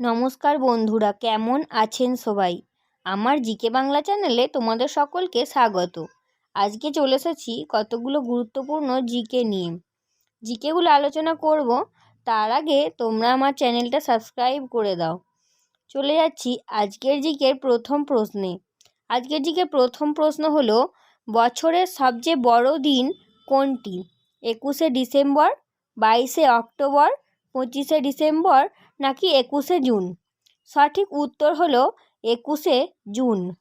নমস্কার বন্ধুরা, কেমন আছেন সবাই? আমার জিকে বাংলা চ্যানেলে তোমাদের সকলকে স্বাগত। আজকে চলে এসেছি কতগুলো গুরুত্বপূর্ণ জিকে নিয়ে। জিকেগুলো আলোচনা করব, তার আগে তোমরা আমার চ্যানেলটা সাবস্ক্রাইব করে দাও। চলে যাচ্ছি আজকের জিকের প্রথম প্রশ্নে। আজকের জিকের প্রথম প্রশ্ন হলো, বছরের সবচেয়ে বড় দিন কোনটি? একুশে ডিসেম্বর, বাইশে অক্টোবর, পঁচিশে ডিসেম্বর নাকি একুশে জুন? সঠিক উত্তর হলো একুশে জুন।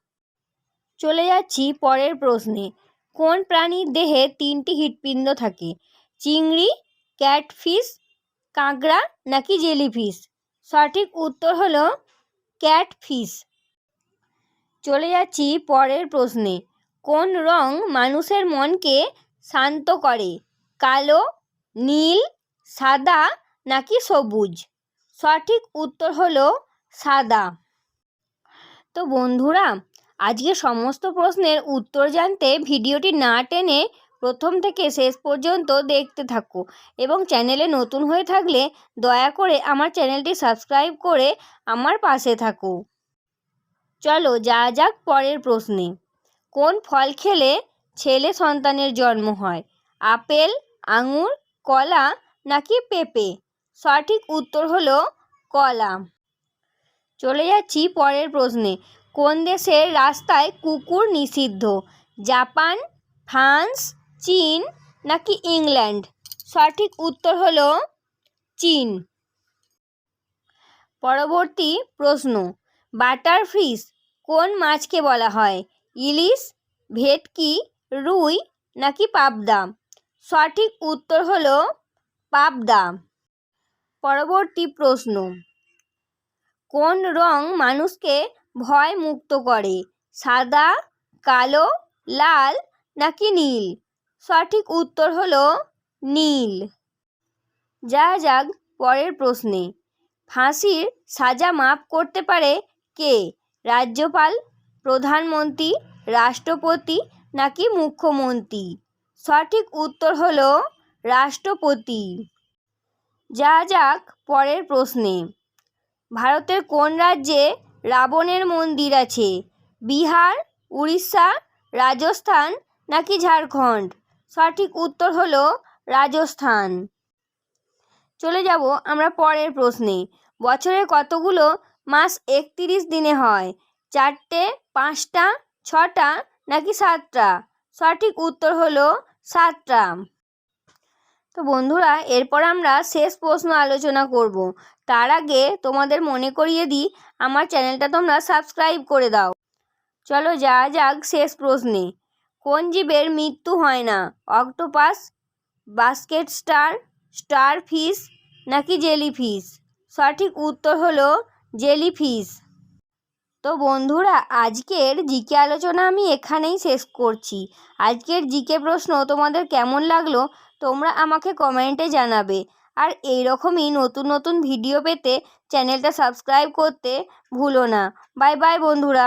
চলে যাচ্ছি পরের প্রশ্নে। কোন প্রাণীর দেহে তিনটি হৃৎপিণ্ড থাকে? চিংড়ি, ক্যাটফিশ, কাঁকড়া নাকি জেলিফিশ? সঠিক উত্তর হলো ক্যাটফিশ। চলে যাচ্ছি পরের প্রশ্নে। কোন রং মানুষের মনকে শান্ত করে? কালো, নীল, সাদা নাকি সবুজ? সঠিক উত্তর হলো সাদা। তো বন্ধুরা, আজকে সমস্ত প্রশ্নের উত্তর জানতে ভিডিওটি না টেনে প্রথম থেকে শেষ পর্যন্ত দেখতে থাকো এবং চ্যানেলে নতুন হয়ে থাকলে দয়া করে আমার চ্যানেলটি সাবস্ক্রাইব করে আমার পাশে থাকো। চলো যা যাক পরের প্রশ্নে। কোন ফল খেলে ছেলে সন্তানের জন্ম হয়? আপেল, আঙুর, কলা নাকি পেঁপে? সঠিক উত্তর হলো কলা চলে যাচ্ছি পরের প্রশ্নে। কোন দেশের রাস্তায় কুকুর নিষিদ্ধ? জাপান, ফ্রান্স, চীন নাকি ইংল্যান্ড? সঠিক উত্তর হলো চীন। পরবর্তী প্রশ্ন, বাটার ফিশ কোন মাছকে বলা হয়? ইলিশ, ভেটকি, রুই নাকি পাবদা? সঠিক উত্তর হলো পাবদা। পরবর্তী প্রশ্ন। কোন রং মানুষকে ভয় মুক্ত করে? সাদা, কালো, লাল নাকি নীল? সঠিক উত্তর হল নীল। যা যাক পরের প্রশ্নে। ফাঁসির সাজা মাফ করতে পারে কে? রাজ্যপাল, প্রধানমন্ত্রী, রাষ্ট্রপতি নাকি মুখ্যমন্ত্রী? সঠিক উত্তর হল রাষ্ট্রপতি। যা যাক, পরের প্রশ্নে। ভারতের কোন রাজ্যে রাবণের মন্দির আছে? বিহার, উড়িষ্যা, রাজস্থান নাকি ঝাড়খণ্ড? সঠিক উত্তর হলো রাজস্থান। চলে যাব আমরা পরের প্রশ্নে। বছরে কতগুলো মাস একত্রিশ দিনে হয়? চারটে, পাঁচটা, ছটা নাকি সাতটা? সঠিক উত্তর হলো সাতটা। তো বন্ধুরা, এরপর আমরা শেষ প্রশ্ন আলোচনা করব। তার আগে তোমাদের মনে করিয়ে দিই, আমার চ্যানেলটা তোমরা সাবস্ক্রাইব করে দাও। চলো যা যাক শেষ প্রশ্নে। কোন জীবের মৃত্যু হয় না? Octopus, basket star starfish নাকি জেলিফিশ? সঠিক উত্তর হলো জেলিফিশ। তো বন্ধুরা, আজকের জিকে আলোচনা আমি এখানেই শেষ করছি। আজকের জিকে প্রশ্ন তোমাদের কেমন লাগল তোমরা আমাকে কমেন্টে জানাবে। আর এই রকমই নতুন নতুন ভিডিও পেতে চ্যানেলটা সাবস্ক্রাইব করতে ভুলো না। বাই বাই বন্ধুরা।